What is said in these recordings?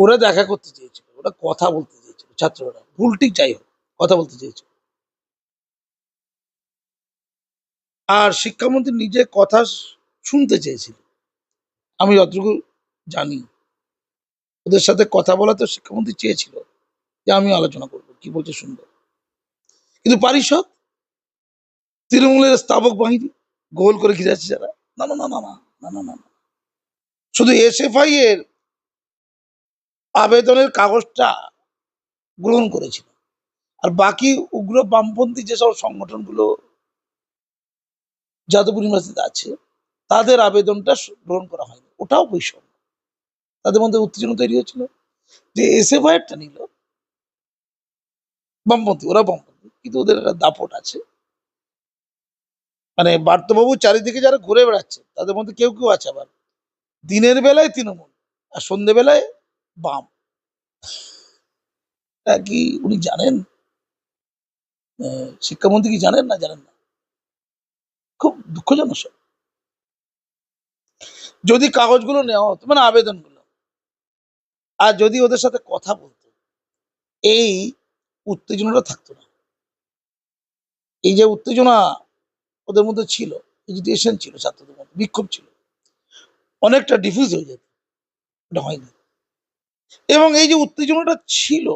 ওরা দেখা করতে চেয়েছিল, ওরা কথা বলতে চেয়েছিল, ছাত্ররা। ভুল ঠিক যাই হোক, কথা বলতে চেয়েছিল। আর শিক্ষামন্ত্রী নিজে কথা শুনতে চেয়েছিল। আমি যতটুকু জানি, ওদের সাথে কথা বলা তো শিক্ষামন্ত্রী চেয়েছিল যে আমি আলোচনা করব, কি বলছে শুনব। কিন্তু পারিষদ, তৃণমূলের স্থাপক বাহিনী গোল করে ঘিরে আছে যারা, না না না না না না না না না। শুধু এসএফআই এর আবেদনের কাগজটা গ্রহণ করেছিল। আর বাকি উগ্র বামপন্থী যেসব সংগঠনগুলো যাদবপুর ইউনিভার্সিটিতে আছে, তাদের আবেদনটা গ্রহণ করা হয়নি। ওটাও বৈষম্য। তাদের মধ্যে উত্তেজনা তৈরি হয়েছিল যে এসএফআইয়েরটা নিল বামপন্থী, ওরা বামপন্থী, কিন্তু ওদের একটা দাপট আছে। মানে বার্তবাবু চারিদিকে যারা ঘুরে বেড়াচ্ছে, তাদের মধ্যে কেউ কেউ আছে আবার। দিনের বেলায় তৃণমূল, আর সন্ধ্যেবেলায় বাম। কি উনি জানেন? শিক্ষামন্ত্রী কি জানেন না জানেন না? খুব দুঃখজনক সব। যদি কাগজগুলো নেওয়া হতো মানে আবেদনগুলো, আর যদি ওদের সাথে কথা বলতো, এই উত্তেজনাটা থাকতো না। এই যে উত্তেজনা ওদের মধ্যে ছিল এজিটেশন ছিল, ছাত্রদের মধ্যে, বিক্ষোভ ছিল, অনেকটা ডিফিউজ হয়ে যেত। এটা হয়নি। এবং এই যে উত্তেজনাটা ছিল,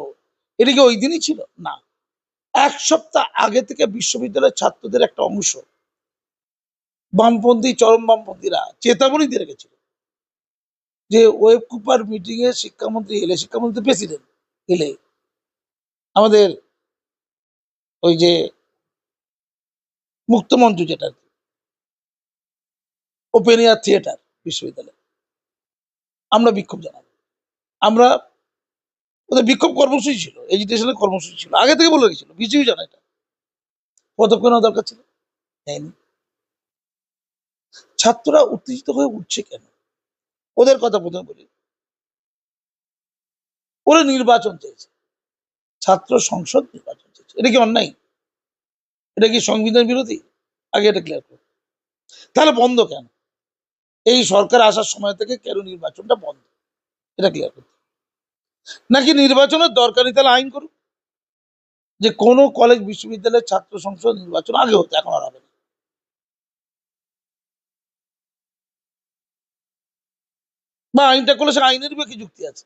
এটা কি ওই দিনই ছিল? না। এক সপ্তাহ আগে থেকে বিশ্ববিদ্যালয়ের ছাত্রদের একটা অংশ, বামপন্থী, চরম বামপন্থীরা চেতাবনী দিয়ে রেখেছিল যে ওয়েব কুপার মিটিং এ শিক্ষামন্ত্রী এলে, শিক্ষামন্ত্রী প্রেসিডেন্ট এলে আমাদের ওই যে মুক্তমঞ্চ যেটা কি ওপেন এয়ার থিয়েটার বিশ্ববিদ্যালয়, আমরা বিক্ষোভ জানাব। আমরা ওদের বিক্ষোভ কর্মসূচি ছিল এডুকেশনের কর্মসূচি ছিল। আগে থেকে বলে রেখেছিল কিছুই জানা এটা পদক্ষেপ নেওয়া দরকার ছিল নেয়নি ছাত্ররা উত্তেজিত হয়ে উঠছে কেন? ওদের কথা প্রথমে বলি। ওরা নির্বাচন চেয়েছে ছাত্র সংসদ নির্বাচন চেয়েছে এটা কি অন্যায়? এটা কি সংবিধান বিরোধী? আগে এটা ক্লিয়ার করো। তাহলে বন্ধ কেন? এই সরকার আসার সময় থেকে কেন নির্বাচনটা বন্ধ? এটা ক্লিয়ার করতে। নাকি নির্বাচনের দরকারি তাহলে আইন করুক? যে কোনো কলেজ বিশ্ববিদ্যালয়ের ছাত্র সংসদ নির্বাচন আগে হতো, এখন আর হবে না। বা আইনটা করলে সে আইনের কি যুক্তি আছে?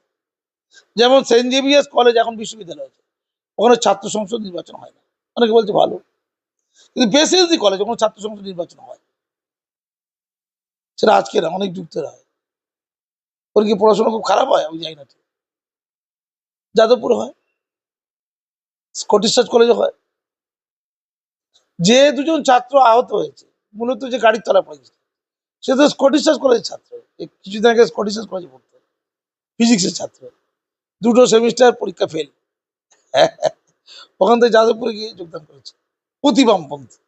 যেমন সেন্ট জেভিয়ার্স কলেজ এখন বিশ্ববিদ্যালয় আছে ওখানে ছাত্র সংসদ নির্বাচন হয় না। অনেকে বলছে ভালো। কিন্তু বেসিএসডি কলেজ ওখানে ছাত্র সংসদ নির্বাচন হয়। সেটা আজকের, অনেক যুগ ধরে হয়। ওর কি পড়াশোনা খুব খারাপ হয়? আমি জানি না যাদবপুর হয় স্কটিশ চার্চ কলেজে হয়। যে দুজন ছাত্র আহত হয়েছে, মূলত যে গাড়ির তলা পড়েছে সে তো স্কটিশ চার্চ কলেজের ছাত্র। কিছুদিন আগে স্কটিশ চার্চ কলেজে পড়তো, ফিজিক্সের ছাত্র। দুটো সেমিস্টার পরীক্ষা ফেল ওখান থেকে যাদবপুরে গিয়ে যোগদান করেছে, অতি বামপন্থী।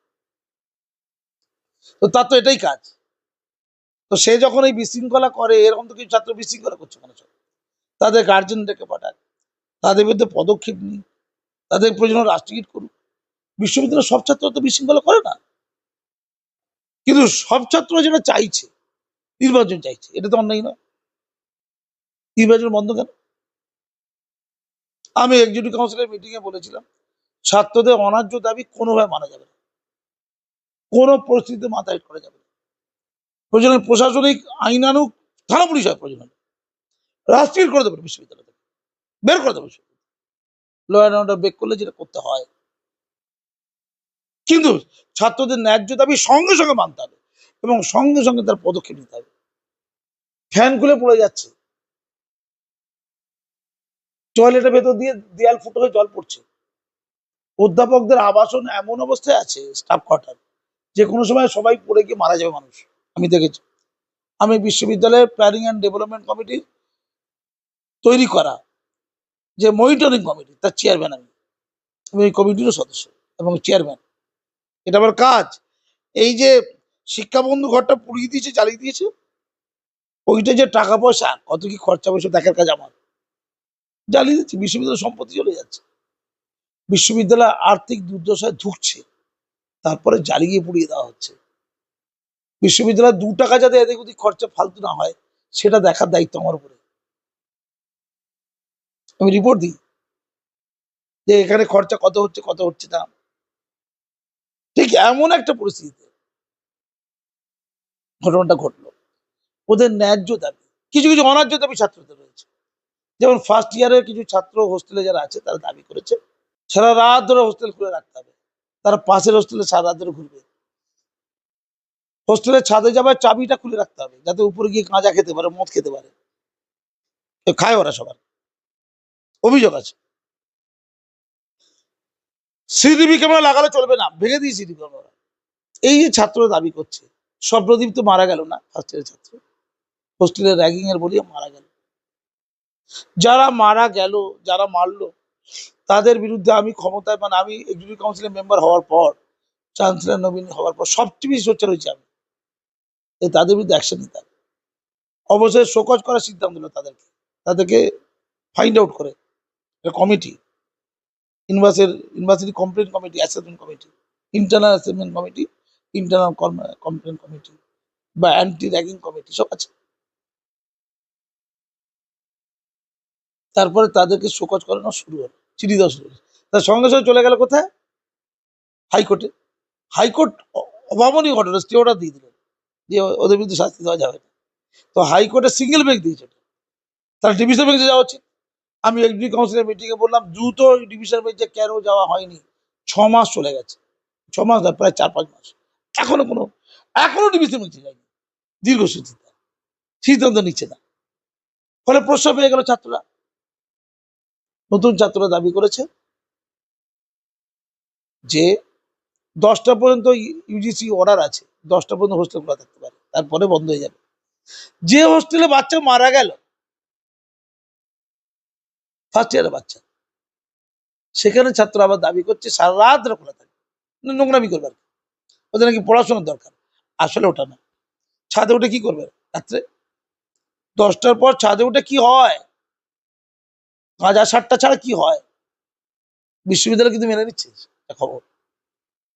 তো তার তো এটাই কাজ। তো সে যখন এই বিশৃঙ্খলা করে, এরকম তো কিছু ছাত্র বিশৃঙ্খলা করছে মনে তাদের গার্জেন ডেকে পাঠাক তাদের বিরুদ্ধে পদক্ষেপ নিই তাদের প্রয়োজন রাষ্ট্রগীত করুক বিশ্ববিদ্যালয়ের সব ছাত্র তো বিশৃঙ্খলা করে না। কিন্তু সব ছাত্র যেটা চাইছে, নির্বাচন চাইছে, এটা তো অন্যায় নয়। নির্বাচন বন্ধ কেন? আমি এক্সিকিউটিভ কাউন্সিলের মিটিং এ বলেছিলাম, ছাত্রদের অনার্য দাবি কোনোভাবে মানা যাবে না। কোনো পরিস্থিতিতে মাথায় করা যাবে না। প্রয়োজন প্রশাসনিক আইন আনুক, থানা পুলিশ হয় প্রয়োজন রাষ্ট্রীয় করে দেবে বিশ্ববিদ্যালয় বের করে দেবে ল অ্যান্ড অর্ডার বেক করলে যেটা করতে হয়। কিন্তু ছাত্রদের ন্যায্য দাবি সঙ্গে সঙ্গে মানতে হবে এবং সঙ্গে সঙ্গে তার পদক্ষেপ নিতে হবে। ফ্যান খুলে পড়ে যাচ্ছে। টয়লেটের ভেতর দিয়ে দেয়াল ফুটো হয়ে জল পড়ছে। অধ্যাপকদের আবাসন এমন অবস্থায় আছে স্টাফ কোয়ার্টার যে কোনো সময় সবাই পড়ে গিয়ে মারা যাবে মানুষ। আমি দেখেছি। আমি বিশ্ববিদ্যালয়ের প্ল্যানিং অ্যান্ড ডেভেলপমেন্ট কমিটির তৈরি করা যে মনিটরিং কমিটি তার চেয়ারম্যান আমি। আমি এই কমিটিরও সদস্য এবং চেয়ারম্যান এটা আমার কাজ। এই যে শিক্ষাবন্ধু ঘরটা পুড়িয়ে দিয়েছে, জ্বালিয়ে দিয়েছে, ওইটা যে টাকা পয়সা, কত কি খরচা পয়সা দেখার কাজ আমার। জ্বালিয়ে দিচ্ছে, বিশ্ববিদ্যালয় সম্পত্তি চলে যাচ্ছে। বিশ্ববিদ্যালয় আর্থিক দুর্দশায় ধুকছে, তারপরে জ্বালিয়ে পুড়িয়ে দেওয়া হচ্ছে। বিশ্ববিদ্যালয় দু টাকা যাতে এদিক ওদিক খরচা ফালতু না হয়, সেটা দেখার দায়িত্ব আমার উপরে। আমি রিপোর্ট দিই। যে এখানে খরচা কত হচ্ছে কত হচ্ছে না। ঠিক এমন একটা পরিস্থিতিতে ঘটনাটা ঘটলো। ওদের ন্যায্য দাবি, কিছু কিছু অন্যায্য দাবি ছাত্রদের রয়েছে। যেমন ফার্স্ট ইয়ারের কিছু ছাত্র হোস্টেলে যারা আছে, তারা দাবি করেছে, সারা রাত ধরে হোস্টেল খুলে রাখতে হবে। তারা পাশের হোস্টেলে সারা রাত ধরে ঘুরবে। হোস্টেলের ছাদে যাবার চাবিটা খুলে রাখতে হবে, যাতে উপরে গিয়ে কাঁচা খেতে পারে, মদ খেতে পারে। খায় ওরা সবার। অভিযোগ আছে। সিডিবি ক্যামেরা লাগালে চলবে না, ভেঙে দিই সিডিবি ক্যামেরা। এই যে ছাত্র দাবি করছে, স্বপ্নদীপ তো মারা গেল না ফার্স্ট ছাত্র। হোস্টেলের র্যাগিং এর বলিয়ে মারা গেল। যারা মারা গেল, যারা মারলো, তাদের বিরুদ্ধে আমি ক্ষমতায় মানে আমি এক্সিকিউটিভ কাউন্সিলের মেম্বার হওয়ার পর চ্যান্সেলর নবীন হওয়ার পর সবচেয়ে বেশি সোচ্চার হয়েছে আমি। তাদের বিরুদ্ধে অ্যাকশন নিতে হবে। অবশ্যই শোকজ করার সিদ্ধান্ত নিল তাদেরকে। তাদেরকে ফাইন্ড আউট করে। Committee university university complain committee assessment committee internal assessment committee internal complain committee বা অ্যান্টি র্যাগিং কমিটি সব আছে। তারপরে তাদেরকে শোকজ করানো শুরু হলো, চিঠি দেওয়া শুরু তার সঙ্গে সঙ্গে চলে গেল কোথায়? হাইকোর্টে। হাইকোর্ট অভাবনীয় ঘটনা, স্টে অর্ডার দিয়ে দিলেন যে ওদের বিরুদ্ধে শাস্তি দেওয়া যাবে না। তো হাইকোর্টে সিঙ্গেল বেঞ্চ দিয়েছে। তাহলে ডিভিশন বেঞ্চে যাওয়া উচিত। আমি এক্সডি কাউন্সিলের মিটিংয়ে বললাম, দ্রুত ডিভিশন বেঞ্চে কেন যাওয়া হয়নি? ছ মাস চলে গেছে। ছ মাস প্রায় চার পাঁচ মাস। এখনও কোনো, এখনও ডিভিশন বেঞ্চে যায়নি। দীর্ঘসূচিতা সিদ্ধান্ত। নিচ্ছে না। ফলে প্রশ্ন পেয়ে গেল ছাত্ররা। নতুন ছাত্ররা দাবি করেছে যে, দশটা পর্যন্ত ইউজিসি অর্ডার আছে। দশটা পর্যন্ত হোস্টেল খোলা থাকতে পারে। তারপরে বন্ধ হয়ে যাবে। যে হোস্টেলে বাচ্চা মারা গেল ফার্স্ট ইয়ারের বাচ্চা। সেখানে ছাত্র আবার দাবি করছে, সারা রাত খোলা থাকবে মানে নোংরামি করবে আর। ওদের নাকি পড়াশোনার দরকার। আসলে ওটা না। ছাদে উঠে কি করবে রাত্রে? দশটার পর ছাদে উঠে কি হয়? গাঁজা সাতটা ছাড়া কি হয়? বিশ্ববিদ্যালয় কিন্তু মেনে নিচ্ছে খবর।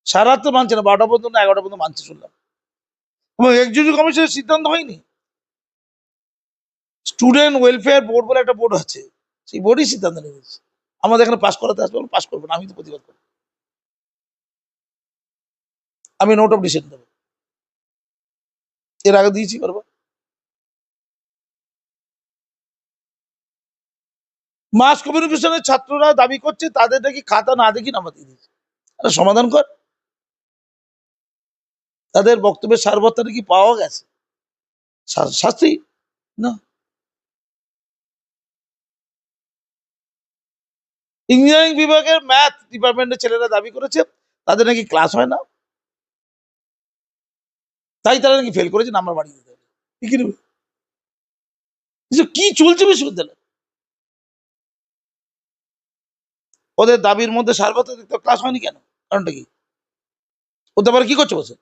সারা রাত তো মানছে না। বারোটা পর্যন্ত না, এগারোটা পর্যন্ত মানছে শুনলাম। এক্সিকিউটিভ কমিশনের সিদ্ধান্ত হয়নি। স্টুডেন্ট ওয়েলফেয়ার বোর্ড বলে একটা বোর্ড আছে। সেই বোর্ডই সিদ্ধান্ত নিয়েছে। আমাদের এখানে পাশ করাতে আসবে পাশ করব না, আমি তো প্রতিবাদ করব। আমি নোট অফ ডিসিশন দেবো এর আগে দিয়েছি করব মাস কমিউনিকেশনের ছাত্ররা দাবি করছে, তাদের নাকি খাতা না দেখি নাম্বার দিয়ে দিয়েছে। সমাধান কর। তাদের বক্তব্যের সারবত্তা নাকি পাওয়া গেছে। শাস্তি না। ইঞ্জিনিয়ারিং বিভাগের ম্যাথ ডিপার্টমেন্টের ছেলেরা দাবি করেছে, তাদের নাকি ক্লাস হয় না। তাই তারা নাকি ফেল করেছে নাম্বার বাড়িয়ে দিতে কি চলছে বিশ্ববিদ্যালয়ে? ওদের দাবির মধ্যে সার্বত্রিক ক্লাস হয়নি কেন? কারণটা কি? ওদের আবার কি করছে বসে?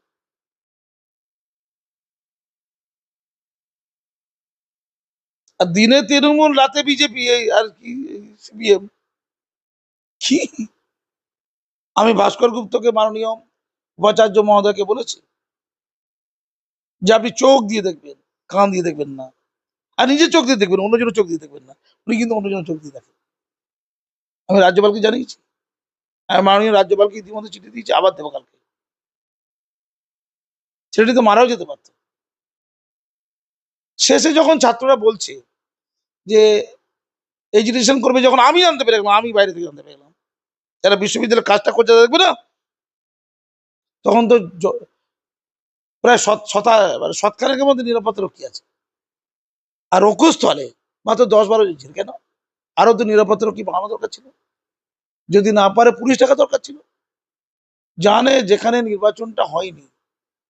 আর দিনে তৃণমূল, রাতে বিজেপি আর কি সিপিএম। কি আমি ভাস্কর গুপ্তকে মাননীয় উপাচার্য মহোদয়কে বলেছি যে আপনি চোখ দিয়ে দেখবেন, কান দিয়ে দেখবেন না। আর নিজের চোখ দিয়ে দেখবেন, অন্যজনের চোখ দিয়ে দেখবেন না। উনি কিন্তু অন্যজনের চোখ দিয়ে দেখেন। আমি রাজ্যপালকে জানিয়েছি। মাননীয় রাজ্যপালকে ইতিমধ্যে চিঠি দিয়েছি, আবার দেবো কালকে। ছেলেটি তো মারাও যেতে পারত। শেষে যখন ছাত্ররা বলছে যে এডুকেশন করবে, যখন আমি জানতে পেরে গেলাম, আমি বাইরে থেকে জানতে পেরে গেলাম যারা বিশ্ববিদ্যালয়ের কাজটা করছে দেখবে না? তখন তো প্রায় শত মানে শতখানেকের মধ্যে নিরাপত্তা রক্ষী আছে। আর রক্ষস্থলে মাত্র দশ বারো জন ছিল, কেন? আরও তো নিরাপত্তা রক্ষী বাড়ানো দরকার ছিল। যদি না পারে পুলিশ টাকা দরকার ছিল। জানে যেখানে নির্বাচনটা হয়নি,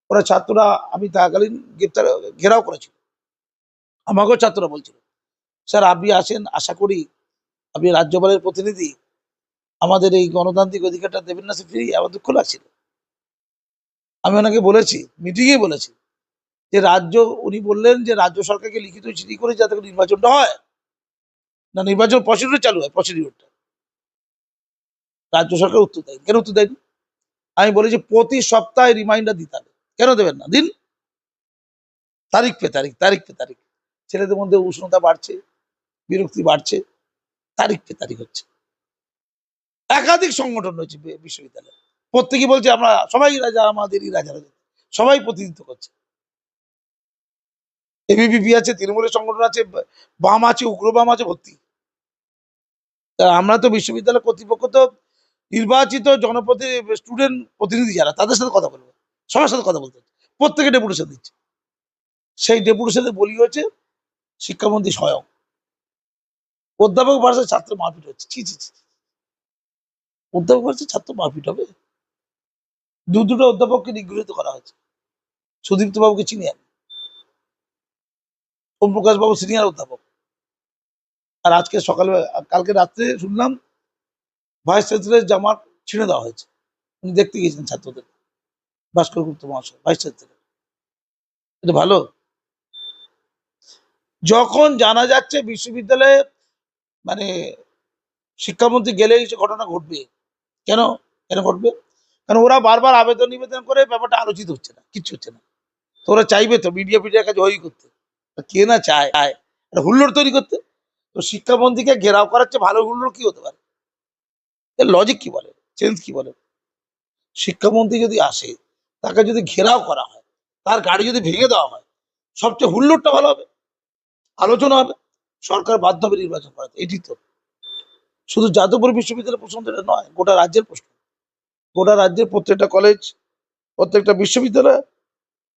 ওরা ছাত্ররা, আমি তাকালীন গ্রেপ্তার, ঘেরাও করেছিল। আমাকেও ছাত্ররা বলছিল, স্যার, আপনি আসেন, আশা করি আপনি রাজ্যপালের প্রতিনিধি আমাদের এই গণতান্ত্রিক অধিকারটা দেবেন না, সে ফিরি আমার দুঃখ লাগছিল। আমি ওনাকে বলেছি মিটিংয়ে বলেছি, যে রাজ্য, উনি বললেন যে রাজ্য সরকারকে লিখিত চিঠি করে যাতে নির্বাচনটা হয়। না, নির্বাচন প্রসিডিউর চালু হয়, প্রসিডিউরটা। রাজ্য সরকার উত্তর দেয় কেন উত্তর দেয়নি? আমি বলেছি প্রতি সপ্তাহে রিমাইন্ডার দিতে হবে। কেন দেবেন না? দিন। তারিখ পে তারিখ তারিখ পে তারিখ। ছেলেদের মধ্যে উষ্ণতা বাড়ছে, বিরক্তি বাড়ছে, তারিখ পে তারিখ হচ্ছে। একাধিক সংগঠন রয়েছে বিশ্ববিদ্যালয়ে। প্রত্যেকে বলছে আমরা সবাই রাজা আমাদেরই রাজা রাজা। সবাই প্রতিনিধিত্ব করছে। এবিপিপি আছে, তৃণমূলের সংগঠন আছে বাম আছে, উগ্র বাম আছে, ভর্তি। আমরা তো বিশ্ববিদ্যালয় কর্তৃপক্ষ তো নির্বাচিত জনপ্রতি স্টুডেন্ট প্রতিনিধি যারা, তাদের সাথে কথা বলব। সবার সাথে কথা বলতে প্রত্যেকে ডেপুটেশন দিচ্ছে। সেই ডেপুটেশনের বলি হচ্ছে শিক্ষামন্ত্রী স্বয়ং। অধ্যাপক ভাষায় ছাত্র মারপিট হচ্ছে। ছি ছি ছি। অধ্যাপক ভাষায় ছাত্র মারপিট হবে। দু দুটো অধ্যাপককে নিগৃহীত করা হয়েছে। সুদীপ্ত বাবুকে চিনি আমি। প্রকাশ বাবু সিনিয়র অধ্যাপক। আর আজকে সকালে, কালকে রাত্রে শুনলাম, ভাইস চ্যান্সেলরের জামা ছিঁড়ে দেওয়া হয়েছে। উনি দেখতে গিয়েছেন ছাত্রদের। ভাস্কর গুপ্ত মহাশয়, ভাইস চ্যান্সেলর এটা ভালো? যখন জানা যাচ্ছে বিশ্ববিদ্যালয়ে মানে শিক্ষামন্ত্রী গেলে এই ঘটনা ঘটবে কেন? কেন ঘটবে? কারণ ওরা বারবার আবেদন নিবেদন করে ব্যাপারটা আলোচিত হচ্ছে না, কিচ্ছু হচ্ছে না। তো ওরা চাইবে তো মিডিয়া ফিডিয়ার কাছে হই করতে। কে না চায়? আয় একটা হুল্লোড় তৈরি করতে। তো শিক্ষামন্ত্রীকে ঘেরাও করার চেয়ে ভালো হুল্লোড় কি হতে পারে? এর লজিক কি বলে? চেঞ্জ কি বলে? শিক্ষামন্ত্রী যদি আসে, তাকে যদি ঘেরাও করা হয়, তার গাড়ি যদি ভেঙে দেওয়া হয়, সবচেয়ে হুল্লোড়টা ভালো হবে। আলোচনা হবে। সরকার বাধ্য হবে নির্বাচন করাতে। এটি তো শুধু যাদবপুর বিশ্ববিদ্যালয়ের প্রশ্ন এটা নয়, গোটা রাজ্যের প্রশ্ন গোটা রাজ্যের প্রত্যেকটা কলেজ প্রত্যেকটা বিশ্ববিদ্যালয়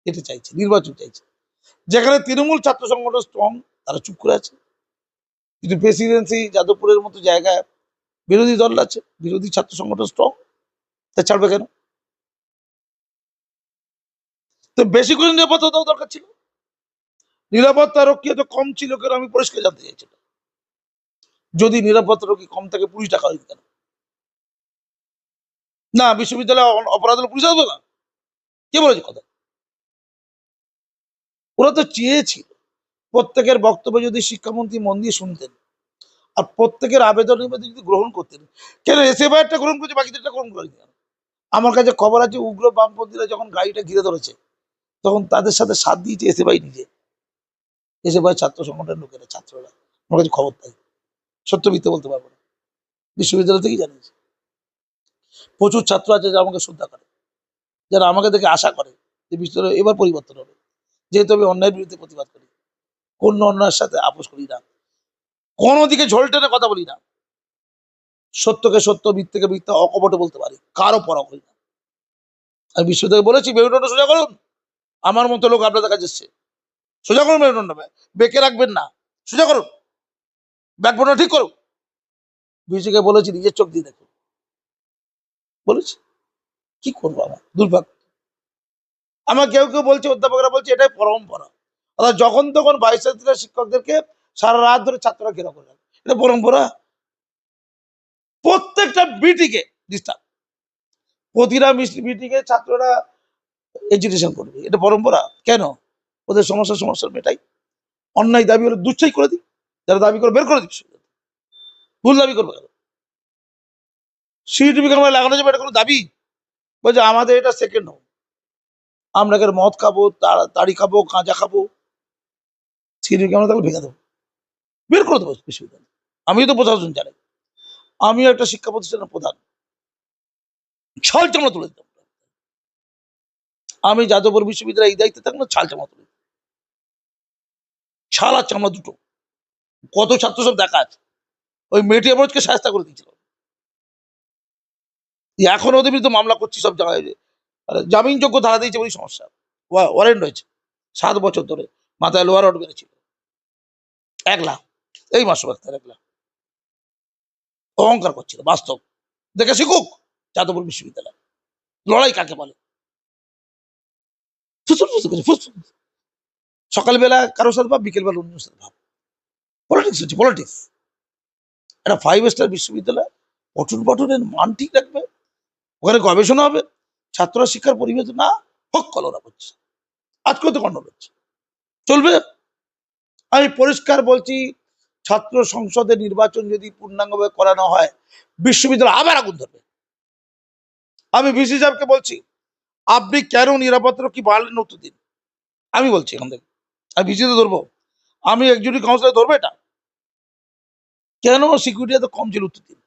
এটা চাইছে, নির্বাচন চাইছে। যেখানে তৃণমূল ছাত্র সংগঠন স্ট্রং তারা চুপ করে আছে। কিন্তু প্রেসিডেন্সি যাদবপুরের মতো জায়গায় বিরোধী দল আছে, বিরোধী ছাত্র সংগঠন স্ট্রং তা ছাড়বে কেন? তো বেশি করে নিরাপত্তা দরকার ছিল। নিরাপত্তা রক্ষী এত কম ছিল কেন আমি পরিষ্কার জানতে চাইছিলাম যদি নিরাপত্তা রক্ষী কম থাকে, পুলিশ টাকা দিত কেন? না, বিশ্ববিদ্যালয়ে অপরাধ হলে পুলিশ আসবে না? কে বলেছে কথা? ওরা তো চেয়েছিল। প্রত্যেকের বক্তব্য যদি শিক্ষামন্ত্রী মন দিয়ে শুনতেন আর প্রত্যেকের আবেদন যদি গ্রহণ করতেন, কেন এসে একটা গ্রহণ করছে বাকিদেরটা গ্রহণ করেনি আমার কাছে খবর আছে, উগ্র বামপন্থীরা যখন গাড়িটা ঘিরে ধরেছে, তখন তাদের সাথে সাথ দিয়েছে এসে ভাই নিজে। এসে ভাই ছাত্র সংগঠনের লোকেরা, ছাত্ররা। আমার কাছে খবর তাই। সত্য মিথ্যে বলতে পারব না। বিশ্ববিদ্যালয় থেকেই জানিয়েছে। প্রচুর ছাত্র আছে যারা আমাকে শ্রদ্ধা করে, যারা আমাকে দেখে আশা করে যে বিশ্ববিদ্যালয় এবার পরিবর্তন হবে। যেহেতু আমি অন্যায়ের বিরুদ্ধে প্রতিবাদ করি, কোন অন্যায়ের সাথে আপোষ করি না। কোনো দিকে ঝোল টেনে কথা বলি না। সত্যকে সত্য, মিথ্যেকে মিথ্যা, অকপটে বলতে পারি, কারও পরা করি না। আমি বিশ্ববিদ্যালয়ে বলেছি, মেরুদণ্ড সোজা করুন। আমার মতো লোক আপনাদের কাছে এসছে। সোজা করুন মেরুদণ্ড। বেঁকে রাখবেন না। সোজা করুন। ব্যাকবোনটা ঠিক করুন বিজেকে বলেছি, নিজের চোখ দিয়ে দেখুন বলেছি? কি করব আমার? দুর্ভাগ্য। আমার কেউ কেউ বলছে, অধ্যাপকরা বলছে, এটাই পরম্পরা। অর্থাৎ যখন তখন ভাইস শিক্ষকদেরকে সারা রাত ধরে ছাত্ররা ঘেরাও করে রাখে। এটা পরম্পরা? প্রত্যেকটা মিটিংয়ে ডিস্টার্ব প্রতিটা বিটিকে ছাত্ররা এডুকেশন করবে। এটা পরম্পরা? কেন? ওদের সমস্যা সমস্যার মেটাই। অন্যায় দাবি হলে দুচ্ছাই করে দিই। যারা দাবি করে বের করে বিশ্ববিদ্যালয়। ভুল দাবি করবে কেন? সিটিভি ক্যামেরা লাগানো যাবে এটা কোনো দাবি? বলছে, আমাদের এটা সেকেন্ড হোম আমরা এখানে মদ খাব তাড়া- খাব গাঁজা খাব। সিটিভি ক্যামেরা তাহলে ভেঙে দেবো। বের করে দেবো বিশ্ববিদ্যালয়। আমিও তো প্রশাসন জানি। আমিও একটা শিক্ষা প্রতিষ্ঠানের প্রধান। ছাল চামড়া তুলে দিতাম। আমি যাদবপুর বিশ্ববিদ্যালয়ে এই দায়িত্বে থাকলে ছাল চামড়া তুলে। ছাল আর চামড়া দুটো। কত ছাত্র সব দেখা আছে ওই মেয়েটি আমরজকে সাহায্য করে দিয়েছিল। এখন ওদের বিরুদ্ধে মামলা করছি সব জায়গায় জামিনযোগ্য ধারা দিয়েছে বলে সমস্যা। ওয়ারেন্ট হয়েছে সাত বছর ধরে মাথায় লোয়ার রড মেরেছিল এক লাখ। এই মাসে বাক্তার এক লাখ। অহংকার করছিল, বাস্তব। দেখে শিখুক, যাদবপুর বিশ্ববিদ্যালয়। লড়াই কাকে বলে? ফুসফুস। সকালবেলা কারোর সাথে ভাব বিকেলবেলা অন্য সাথে ভাব। পলিটিক্স হচ্ছে পলিটিক্স একটা ফাইভ স্টার বিশ্ববিদ্যালয়, পঠন পঠনের মান ঠিক রাখবে, ওখানে গবেষণা হবে ছাত্ররা শিক্ষার পরিবেশ না হোক কলরা করছে, আজকেও তো কন্ট্রোল হচ্ছে চলবে? আমি পরিষ্কার বলছি, ছাত্র সংসদের নির্বাচন যদি পূর্ণাঙ্গভাবে করানো হয়, বিশ্ববিদ্যালয় আবার আগুন ধরবে। আমি বিসি সাহেবকে বলছি, আপনি কেন নিরাপত্তা কি বাড়লেন উত্তর দিন? আমি বলছি এখান থেকে আমি বিসিতে ধরবো। আমি একজনই কাউন্সিলর ধরবো এটা। কেন সিকিউরিটি এত কম ছিল উত্তর দিন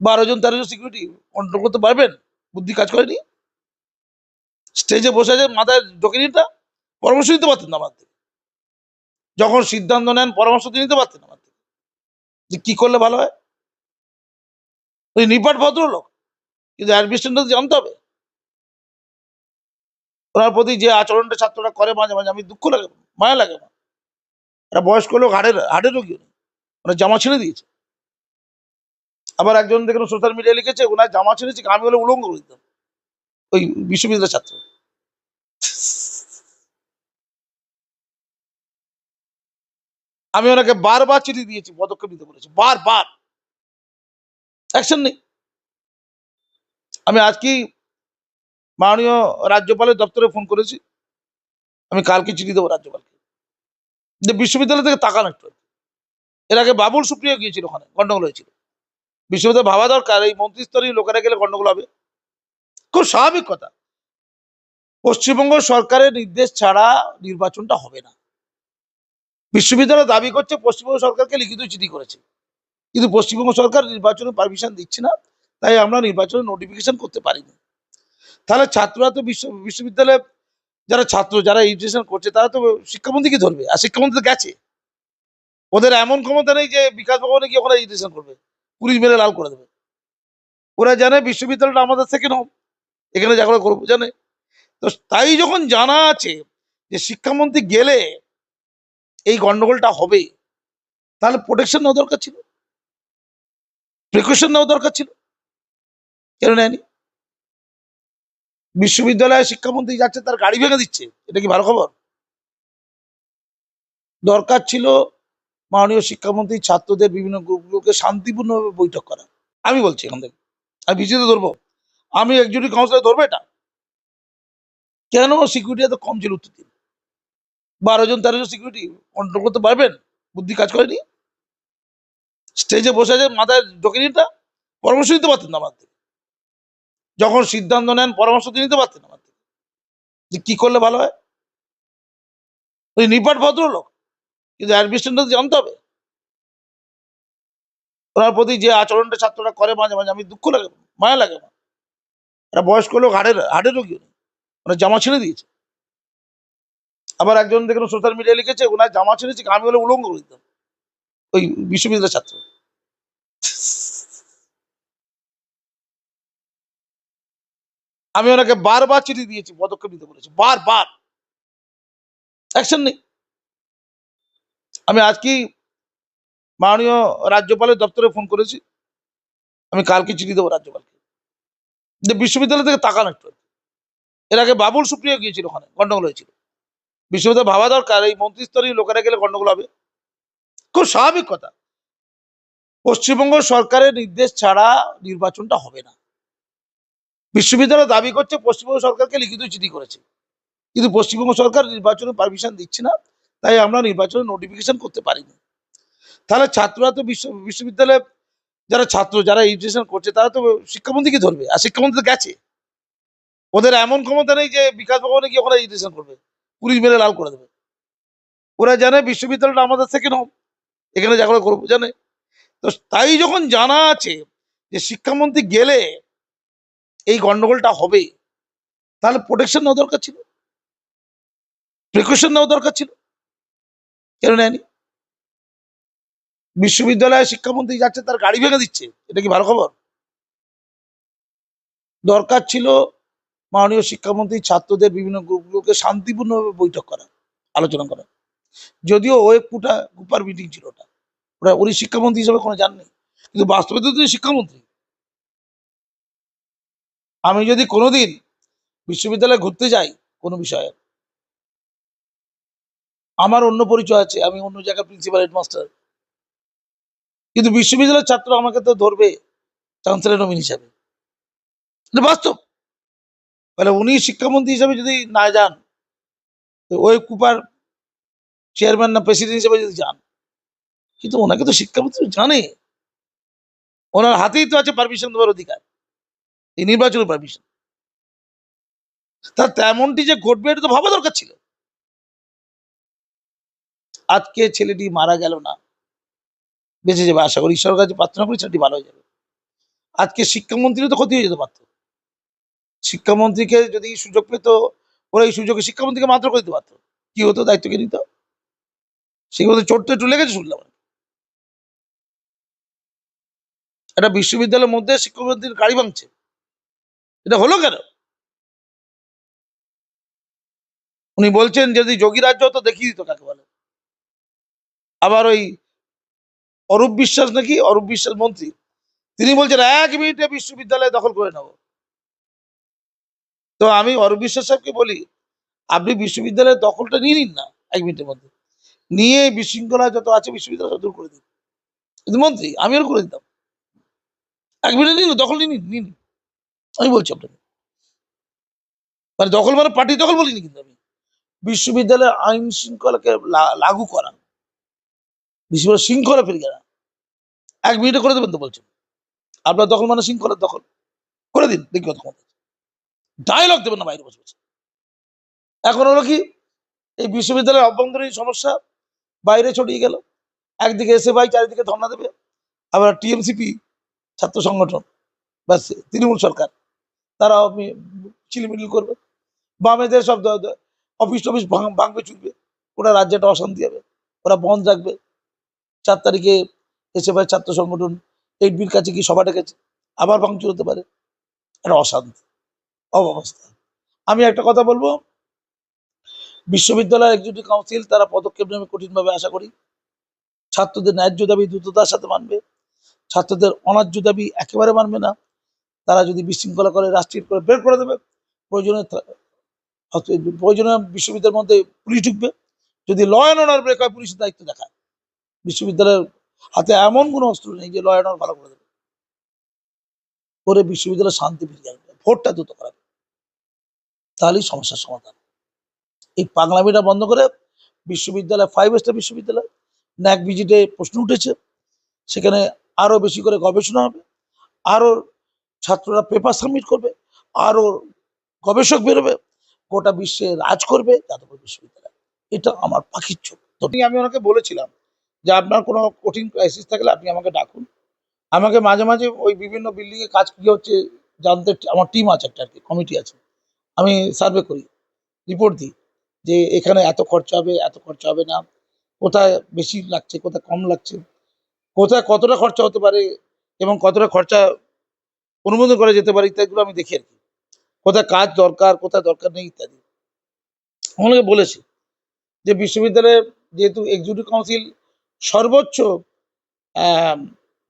বারো জন, তেরো জন সিকিউরিটি কন্ট্রোল করতে পারবেন? বুদ্ধি কাজ করেনি? স্টেজে বসে আছে, মাথায় ডকুমেন্টটা পরামর্শ দিতে পারতেন না আমার থেকে যখন সিদ্ধান্ত নেন, পরামর্শ দিয়ে নিতে পারতেন আমার থেকে যে কি করলে ভালো হয়? ওই নিপাট ভদ্রলোক। কিন্তু অ্যাডমিশনটা জানতে হবে। ওনার প্রতি যে আচরণটা ছাত্ররা করে মাঝে মাঝে, আমি দুঃখ লাগে, মায়া লাগে আমার। একটা বয়স্ক লোক হাড়ের হাড়ের রোগী ওনার জামা ছেড়ে দিয়েছে। আবার একজন দেখুন সোশ্যাল মিডিয়া লিখেছে, ওনার জামা ছিঁড়েছে, আমি হলে উলঙ্গ দিতাম ওই বিশ্ববিদ্যালয়ের ছাত্র। আমি ওনাকে বারবার চিঠি দিয়েছি, পদক্ষেপ নিতে বলেছি, বারবার। অ্যাকশন নেই। আমি আজকেই মাননীয় রাজ্যপালের দপ্তরে ফোন করেছি? আমি কালকে চিঠি দেবো রাজ্যপালকে। যে বিশ্ববিদ্যালয় থেকে তাকান একটু এর আগে বাবুল সুপ্রিয় গিয়েছিল ওখানে, গন্ডগোল হয়েছিল। বিশ্ববিদ্যালয় ভাবা দরকার, এই মন্ত্রিস্তরীয় লোকেরা গেলে গন্ডগোল হবে। খুব স্বাভাবিক কথা। পশ্চিমবঙ্গ সরকারের নির্দেশ ছাড়া নির্বাচনটা হবে না। বিশ্ববিদ্যালয় দাবি করছে, পশ্চিমবঙ্গ সরকারকে লিখিত চিঠি করেছে। কিন্তু পশ্চিমবঙ্গ সরকার নির্বাচনের পারমিশন দিচ্ছে না, তাই আমরা নির্বাচনের নোটিফিকেশন করতে পারিনি। তাহলে ছাত্ররা তো বিশ্ব, বিশ্ববিদ্যালয়ে যারা ছাত্র, যারা এডুকেশন করছে, তারা তো শিক্ষামন্ত্রীকে ধরবে, আর শিক্ষামন্ত্রী তো গেছে। ওদের এমন ক্ষমতা নেই যে বিকাশ ভবনে গিয়ে ওখানে এডুকেশন করবে, পুলিশ মেরে লাল করে দেবে। ওরা জানে বিশ্ববিদ্যালয়টা আমাদের সেকেন্ড হোম এখানে যা করে করব, জানে? তো তাই যখন জানা আছে যে শিক্ষামন্ত্রী গেলে এই গন্ডগোলটা হবে, তাহলে প্রোটেকশন নেওয়া দরকার ছিল। প্রিকশন নেওয়া দরকার ছিল। কেন নেয়নি? বিশ্ববিদ্যালয়ে শিক্ষামন্ত্রী যাচ্ছে, তার গাড়ি ভেঙে দিচ্ছে। এটা কি ভালো খবর? দরকার ছিল মাননীয় শিক্ষামন্ত্রী ছাত্রদের বিভিন্ন গ্রুপগুলোকে শান্তিপূর্ণভাবে বৈঠক করা। আমি বলছি এখান থেকে আমি ভিজিতে ধরবো। আমি একজনই কাউন্সিলর ধরবো এটা? কেন সিকিউরিটি এত কম ছিল উত্তর দিন? বারো জন, তেরো জন সিকিউরিটি কন্ট্রোল করতে পারবেন? বুদ্ধি কাজ করেনি? স্টেজে বসে আছে মাথায় ডকুমেন্টটা পরামর্শ দিতে পারতেন না থেকে যখন সিদ্ধান্ত নেন, পরামর্শ দিয়ে নিতে পারতেন আমার যে কি করলে ভালো হয়? ওই নিপাট ভদ্রলোক। কিন্তু অ্যাডমিশনটা জানতে হবে। ওনার প্রতি যে আচরণটা ছাত্ররা করে মাঝে মাঝে, আমি দুঃখ লাগে, মায়া লাগে আমার। একটা বয়স্ক লোক হাড়ের হাড়ের রোগী ওনার জামা ছেড়ে দিয়েছে। আবার একজন দেখুন সোশ্যাল মিডিয়া লিখেছে, ওনার জামা ছেড়েছে, আমি হলে উলঙ্গ দিতাম ওই বিশ্ববিদ্যালয়ের ছাত্র। আমি ওনাকে বারবার চিঠি দিয়েছি, পদক্ষেপ নিতে বলেছি, বারবার। অ্যাকশন নেই। আমি আজকেই মাননীয় রাজ্যপালের দপ্তরে ফোন করেছি? আমি কালকে চিঠি দেবো রাজ্যপালকে। যে বিশ্ববিদ্যালয় থেকে তাকান একটু এর আগে বাবুল সুপ্রিয় গিয়েছিল ওখানে, গন্ডগোল হয়েছিল। বিশ্ববিদ্যালয় ভাবা দরকার, এই মন্ত্রিস্তরীয় লোকেরা গেলে গন্ডগোল হবে। খুব স্বাভাবিক কথা। পশ্চিমবঙ্গ সরকারের নির্দেশ ছাড়া নির্বাচনটা হবে না। বিশ্ববিদ্যালয় দাবি করছে, পশ্চিমবঙ্গ সরকারকে লিখিত চিঠি করেছে। কিন্তু পশ্চিমবঙ্গ সরকার নির্বাচনে পারমিশন দিচ্ছে না, তাই আমরা নির্বাচনের নোটিফিকেশন করতে পারিনি। তাহলে ছাত্ররা তো বিশ্ব, বিশ্ববিদ্যালয়ে যারা ছাত্র, যারা এডুকেশন করছে, তারা তো শিক্ষামন্ত্রীকে ধরবে, আর শিক্ষামন্ত্রী গেছে। ওদের এমন ক্ষমতা নেই যে বিকাশ ভবনে গিয়ে ওখানে এডুকেশন করবে, পুলিশ মেরে লাল করে দেবে। ওরা জানে বিশ্ববিদ্যালয়টা আমাদের সেকেন্ড হোম এখানে যা করে করব, জানে। তো তাই যখন জানা আছে যে শিক্ষামন্ত্রী গেলে এই গন্ডগোলটা হবে। তাহলে প্রোটেকশন নেওয়া দরকার ছিল। প্রিকশন নেওয়া দরকার ছিল। কেন নেয়নি? বিশ্ববিদ্যালয়ে শিক্ষামন্ত্রী যাচ্ছে, তার গাড়ি ভেঙে দিচ্ছে। এটা কি ভালো খবর? দরকার ছিল মাননীয় শিক্ষামন্ত্রী ছাত্রদের বিভিন্ন গ্রুপগুলোকে শান্তিপূর্ণভাবে বৈঠক করা, আলোচনা করা। যদিও ওই পুটা গুপার মিটিং ছিল ওটা। ওরা উনি শিক্ষামন্ত্রী হিসেবে কোনো জাননি। কিন্তু বাস্তবে তো তিনি শিক্ষামন্ত্রী। আমি যদি কোনোদিন বিশ্ববিদ্যালয়ে ঘুরতে যাই কোনো বিষয়ে, আমার অন্য পরিচয় আছে, আমি অন্য জায়গায় প্রিন্সিপাল হেডমাস্টার কিন্তু বিশ্ববিদ্যালয়ের ছাত্র আমাকে তো ধরবে চ্যান্সেলর নমিন হিসাবে। বাস্তব। তাহলে উনি শিক্ষামন্ত্রী হিসাবে যদি না যান ওই কুপার চেয়ারম্যান না প্রেসিডেন্ট হিসেবে যদি যান, কিন্তু ওনাকে তো শিক্ষামন্ত্রী জানে। ওনার হাতেই তো আছে পারমিশন দেওয়ার অধিকার। এই নির্বাচনের পারমিশন তার তেমনটি যে ঘটবে এটা তো ভাবা দরকার ছিল। আজকে ছেলেটি মারা গেল না। বেঁচে যাবে, আশা করি ঈশ্বরের কাছে প্রার্থনা করি সেটি ভালো হয়ে যাবে। আজকে শিক্ষামন্ত্রীরও তো ক্ষতি হয়ে যেতে পারতো। শিক্ষামন্ত্রীকে যদি সুযোগ পেত, ওরা এই সুযোগে শিক্ষামন্ত্রীকে মাত্র করে দিতে পারতো। কি হতো দায়িত্বকে নিত? সেগুলো তো চোটটা একটু লেগেছে শুনলাম একটা বিশ্ববিদ্যালয়ের মধ্যে শিক্ষামন্ত্রীর গাড়ি ভাঙছে। এটা হলো কেন? উনি বলছেন যদি যোগী রাজ্য হতো, দেখিয়ে দিত কাকে বলে। আবার ওই অরূপ বিশ্বাস নাকি? অরূপ বিশ্বাস মন্ত্রী। তিনি বলছেন, এক মিনিটে বিশ্ববিদ্যালয় দখল করে নেব। তো আমি অরূপ বিশ্বাস সাহেবকে বলি, আপনি বিশ্ববিদ্যালয়ের দখলটা নিয়ে নিন না, এক মিনিটের মধ্যে। নিয়ে বিশৃঙ্খলা যত আছে, বিশ্ববিদ্যালয় দূর করে দিন। মন্ত্রী, আমিও করে দিতাম। এক মিনিট নিন, দখল নিন নিন। আমি বলছি আপনাকে। মানে দখল মানে পার্টি দখল বলিনি কিন্তু আমি। বিশ্ববিদ্যালয়ের আইন শৃঙ্খলাকে লাগু করা। বিশ্ববিদ্যালয় শৃঙ্খলা ফিরিয়ে আনা। এক মিনিটে করে দেবেন তো বলছেন। আপনার দখল মানে শৃঙ্খলার দখল। করে দিন, দেখি কত ক্ষমতা ডায়লগ দেবেন না বাইরে বসে বসে। এখন হলো কি, এই বিশ্ববিদ্যালয়ের অভ্যন্তরীণ সমস্যা বাইরে ছড়িয়ে গেল। একদিকে এসে ভাই চারিদিকে ধর্ণা দেবে। আবার টিএমসিপি ছাত্র সংগঠন, ব্যাস, তৃণমূল সরকার। তারা চিলিমিলি করবে। বামেদের সব অফিস টফিস ভাঙ- ভাঙবে চুলবে ওরা রাজ্যটা অশান্তি হবে। ওরা বন্ধ রাখবে চার তারিখে এসে ভাই ছাত্র সংগঠন এইট বির কাছে কি সভা ডেকেছে। আবার ভাঙচুর হতে পারে। একটা অশান্তি, অবস্থা। আমি একটা কথা বলব বিশ্ববিদ্যালয় এক্সিকিউটিভ কাউন্সিল তারা পদক্ষেপ নেবে কঠিনভাবে, আশা করি। ছাত্রদের ন্যায্য দাবি দ্রুততার সাথে মানবে। ছাত্রদের অন্যায্য দাবি একেবারে মানবে না। তারা যদি বিশৃঙ্খলা করে, রাষ্ট্রীয় করে বের করে দেবে, প্রয়োজনে প্রয়োজনে বিশ্ববিদ্যালয়ের মধ্যে পুলিশ ঢুকবে। যদি ল অ্যান্ড অর্ডার ব্রেক হয়, পুলিশের দায়িত্ব দেখায়। বিশ্ববিদ্যালয়ের হাতে এমন কোনো অস্ত্র নেই যে ল অ্যান্ড অর্ডার ভালো করে দেবে। করে বিশ্ববিদ্যালয়ে শান্তি ফিরিয়ে আনবে, ভোটটা দ্রুত করাবে। তাহলেই সমস্যার সমাধান। এই পাগলামিটা বন্ধ করে বিশ্ববিদ্যালয় ফাইভ স্টার বিশ্ববিদ্যালয় ন্যাক ভিজিটে প্রশ্ন উঠেছে। সেখানে আরও বেশি করে গবেষণা হবে। আরও ছাত্ররা পেপার সাবমিট করবে আরও গবেষক বেরোবে, গোটা বিশ্বে রাজ করবে, যাদবপুর বিশ্ববিদ্যালয়। এটা আমার পাখির চোখ। তো আমি ওনাকে বলেছিলাম যে আপনার কোনো কঠিন ক্রাইসিস থাকলে আপনি আমাকে ডাকুন। আমাকে মাঝে মাঝে ওই বিভিন্ন বিল্ডিং এ কাজ কি হচ্ছে জানতে, আমার টিম আছে একটা আর কি কমিটি আছে। আমি সার্ভে করি রিপোর্ট দিই যে এখানে এত খরচা হবে, এত খরচা হবে না, কোথায় বেশি লাগছে, কোথায় কম লাগছে, কোথায় কতটা খরচা হতে পারে এবং কতটা খরচা অনুমোদন করা যেতে পারে ইত্যাদিগুলো আমি দেখি আর কি। কোথায় কাজ দরকার, কোথায় দরকার নেই ইত্যাদি। আমাকে বলেছি যে বিশ্ববিদ্যালয়ে যেহেতু এক্সিকিউটিভ কাউন্সিল সর্বোচ্চ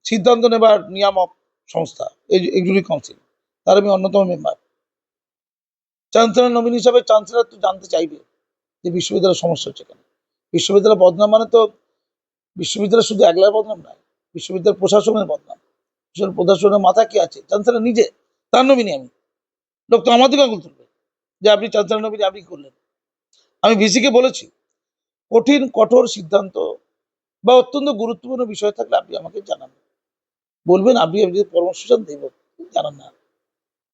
সিদ্ধান্ত নেবার নিয়ামক সংস্থা এক্সিকিউটিভ কাউন্সিল তার আমি অন্যতম মেম্বার চ্যান্সেলর নমিনি হিসাবে চ্যান্সেলর তো জানতে চাইবে যে বিশ্ববিদ্যালয়ের সমস্যা হচ্ছে কেন। বিশ্ববিদ্যালয় বদনাম মানে তো, বিশ্ববিদ্যালয় শুধু একলার বদনাম নয় বিশ্ববিদ্যালয় প্রশাসনের বদনাম। বিশ্ববিদ্যালয় প্রশাসনের মাথা কি আছে? চ্যান্সেলর নিজে, তার নমিনি আমি। লোক তো আমাদের আঙুল তুলবে যে আপনি চ্যান্সেলর নমিনি আপনি করলেন? আমি ভিসিকে বলেছি, কঠিন, কঠোর সিদ্ধান্ত বা অত্যন্ত গুরুত্বপূর্ণ বিষয় থাকলে আপনি আমাকে জানান। বলবেন, আপনি আপনি যদি পরামর্শ চান দেব জানান না।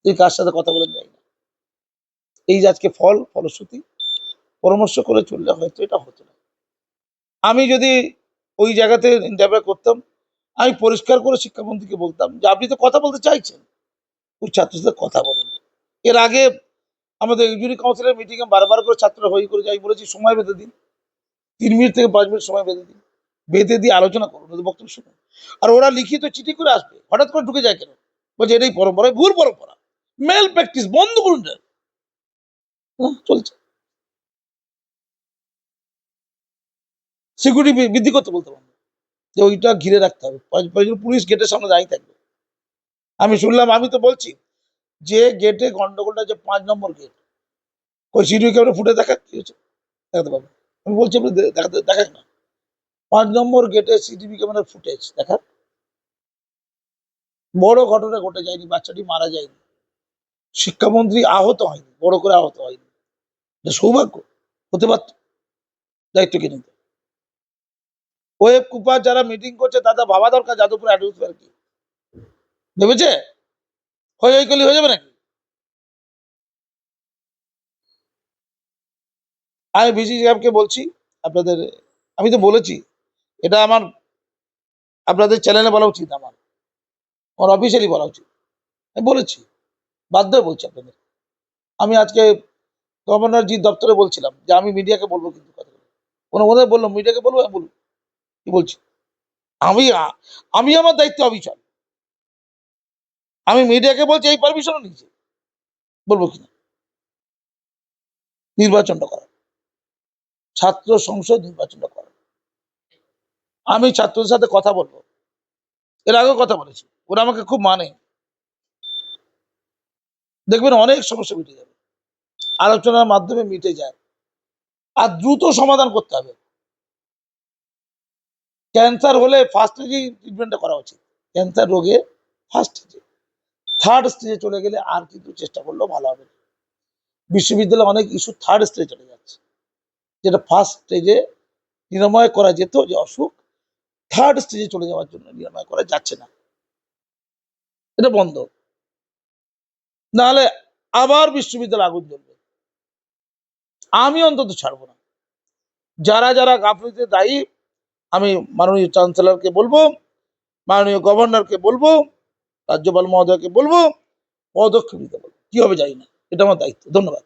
তুই কার সাথে কথা বলেন যাই না। এই যে আজকে ফল, ফলশ্রুতি, পরামর্শ করে চললে হয়তো এটা হতো না। আমি যদি ওই জায়গাতে ইন্টারভিউ করতাম আমি পরিষ্কার করে শিক্ষামন্ত্রীকে বলতাম যে, আপনি তো কথা বলতে চাইছেন। ওই ছাত্রদের সাথে কথা বলুন। এর আগে আমাদের ইউনি কাউন্সিলের মিটিংয়ে বারবার করে ছাত্ররা হই করে যাই বলেছি, সময় বেঁধে দিন। তিন মিনিট থেকে পাঁচ মিনিট সময় বেঁধে দিন। বেঁধে দিয়ে আলোচনা করুন বক্তব্য শুনুন। আর ওরা লিখিত চিঠি করে আসবে। হঠাৎ করে ঢুকে যায় কেন? বলছে, এটাই পরম্পরা, ভুল পরম্পরা। মেল প্র্যাকটিস বন্ধ করুন চলছে। সিকিউরিটি বৃদ্ধি করতে বলতে পারব যে ওইটা ঘিরে রাখতে হবে। পুলিশ গেটের সামনে দাঁড়িয়ে থাকবে। আমি শুনলাম, আমি তো বলছি, যে গেটে গন্ডগোলটা যে পাঁচ নম্বর গেট ওই সিডিও ক্যামেরা ফুটে দেখা কি হচ্ছে দেখাতে পারব? আমি বলছি, আপনি দেখাতে দেখান না। পাঁচ নম্বর গেটে সিটিভি ক্যামেরার ফুটেজ দেখা। বড় ঘটনা ঘটে যায়নি, বাচ্চাটি মারা যায়নি। শিক্ষামন্ত্রী আহত হয়নি, বড় করে আহত হয়নি। সৌভাগ্য হতে পারত দায়িত্ব কে ওয়েব কুপার যারা মিটিং করছে, তাদের ভাবা দরকার যাদবপুর অ্যাটমসফিয়ার কি। ভেবেছে? হয়ে করলে হয়ে যাবে নাকি? আমি ভিসি সাহেবকে বলছি, আপনাদের, আমি তো বলেছি, এটা আমার, আপনাদের চ্যানেলে বলা উচিত আমার। আমার অফিসিয়ালি বলা উচিত। আমি বলেছি, বাধ্য বলছি আপনাদের। আমি আজকে গভর্নরজি দপ্তরে বলছিলাম যে আমি মিডিয়াকে বলব কিন্তু কথা। কোনো মনে বললাম মিডিয়াকে বলব, আমি বলব। কি বলছি? আমি আমি আমার দায়িত্ব অবিচল আমি মিডিয়াকে বলছি, এই পারমিশনও নিয়েছি। বলব কিনা নির্বাচনটা করা। ছাত্র সংসদ নির্বাচনটা করা। আমি ছাত্রদের সাথে কথা বলব। এর আগেও কথা বলেছি। ওরা আমাকে খুব মানে। দেখবেন অনেক সমস্যা মিটে যাবে। আলোচনার মাধ্যমে মিটে যায়। আর দ্রুত সমাধান করতে হবে। ক্যান্সার হলে ফার্স্ট স্টেজেই ট্রিটমেন্টটা করা উচিত। ক্যান্সার রোগে ফার্স্ট স্টেজে থার্ড স্টেজে চলে গেলে আর কিন্তু চেষ্টা করলেও ভালো হবে। বিশ্ববিদ্যালয়ে অনেক ইস্যু থার্ড স্টেজে চলে যাচ্ছে। যেটা ফার্স্ট স্টেজে নিরাময় করা যেত যে অসুখ থার্ড স্টেজে চলে যাওয়ার জন্য নিরাময় করা যাচ্ছে না। এটা বন্ধ। নাহলে আবার বিশ্ববিদ্যালয় আগুন জ্বলবে। আমি অন্তত ছাড়বো না। যারা যারা গাফিলতিতে দায়ী আমি মাননীয় চ্যান্সেলরকে বলব, মাননীয় গভর্নরকে বলব, রাজ্যপাল মহোদয়কে বলব, পদক্ষেপ নিতে বলব। কীভাবে হবে জানি না, এটা আমার দায়িত্ব। ধন্যবাদ।